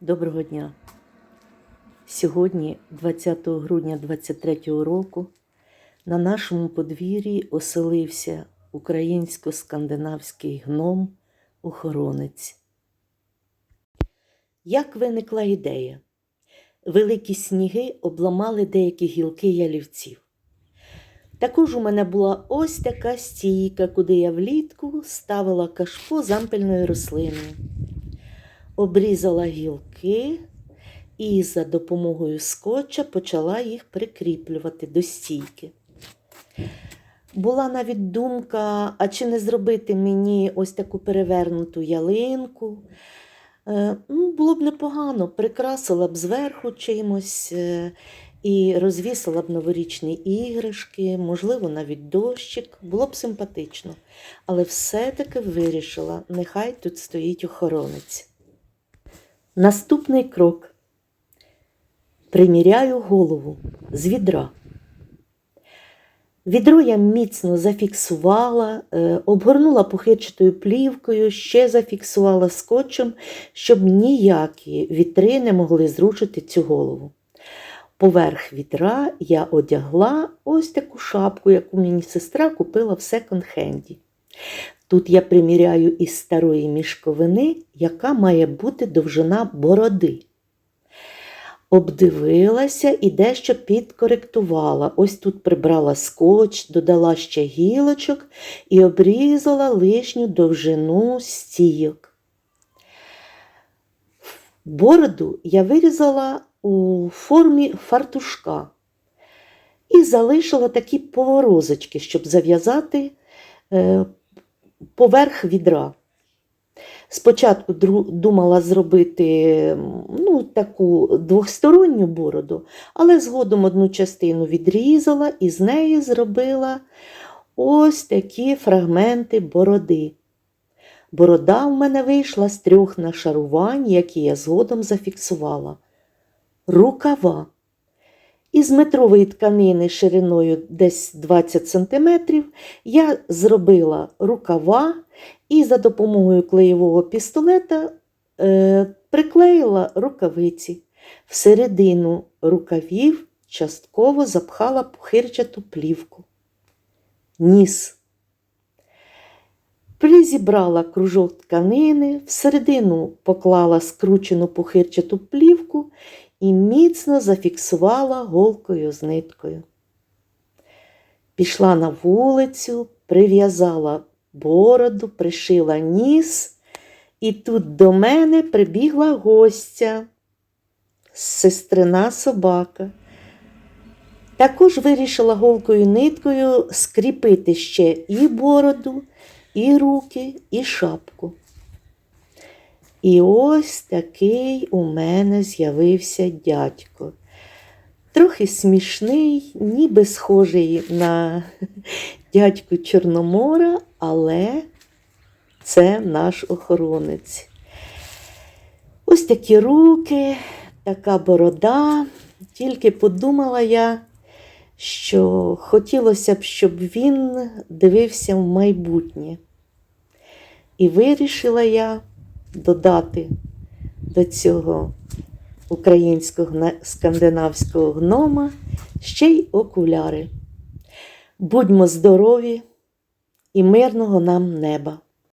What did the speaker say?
Доброго дня. Сьогодні, 20 грудня 23 року, на нашому подвір'ї оселився українсько-скандинавський гном охоронець. Як виникла ідея? Великі сніги обламали деякі гілки ялівців. Також у мене була ось така стійка, куди я влітку ставила кашпо з рослиною обрізала гілки і за допомогою скотча почала їх прикріплювати до стійки. Була навіть думка, а чи не зробити мені ось таку перевернуту ялинку. Е, ну, Було б непогано, прикрасила б зверху чимось е, і розвісила б новорічні іграшки, можливо, навіть дощик. Було б симпатично. Але все-таки вирішила, нехай тут стоїть охоронець. Наступний крок. Приміряю голову з відра. Відро я міцно зафіксувала, е, обгорнула пухирчатою плівкою, ще зафіксувала скотчем, щоб ніякі вітри не могли зрушити цю голову. Поверх відра я одягла ось таку шапку, яку мені сестра купила в секонд-хенді. Тут я приміряю із старої мішковини, яка має бути довжина бороди. Обдивилася і дещо підкоректувала. Ось тут прибрала скотч, додала ще гілочок і обрізала лишню довжину стійок. Бороду я вирізала у формі фартушка і залишила такі поворозочки, щоб зав'язати е, поверх відра. Спочатку думала зробити ну, таку двохсторонню бороду, але згодом одну частину відрізала і з неї зробила ось такі фрагменти бороди. Борода в мене вийшла з трьох нашарувань, які я згодом зафіксувала. Рукава. Із метрової тканини шириною десь 20 см я зробила рукава і за допомогою клеєвого пістолета е, приклеїла рукавиці. Всередину рукавів частково запхала пухирчату плівку. Ніс. Призібрала кружок тканини, всередину поклала скручену пухирчату плівку і міцно зафіксувала голкою з ниткою. Пішла на вулицю, прив'язала бороду, пришила ніс, і тут до мене прибігла гостя, сестрина собака. Також вирішила голкою ниткою скріпити ще і бороду, і руки, і шапку. І ось такий у мене з'явився дядько. Трохи смішний, ніби схожий на дядьку Чорномора, але це наш охоронець. Ось такі руки, така борода. Тільки подумала я, що хотілося б, щоб він дивився в майбутнє. І вирішила я додати до цього українського скандинавського гнома ще й окуляри. Будьмо здорові і мирного нам неба!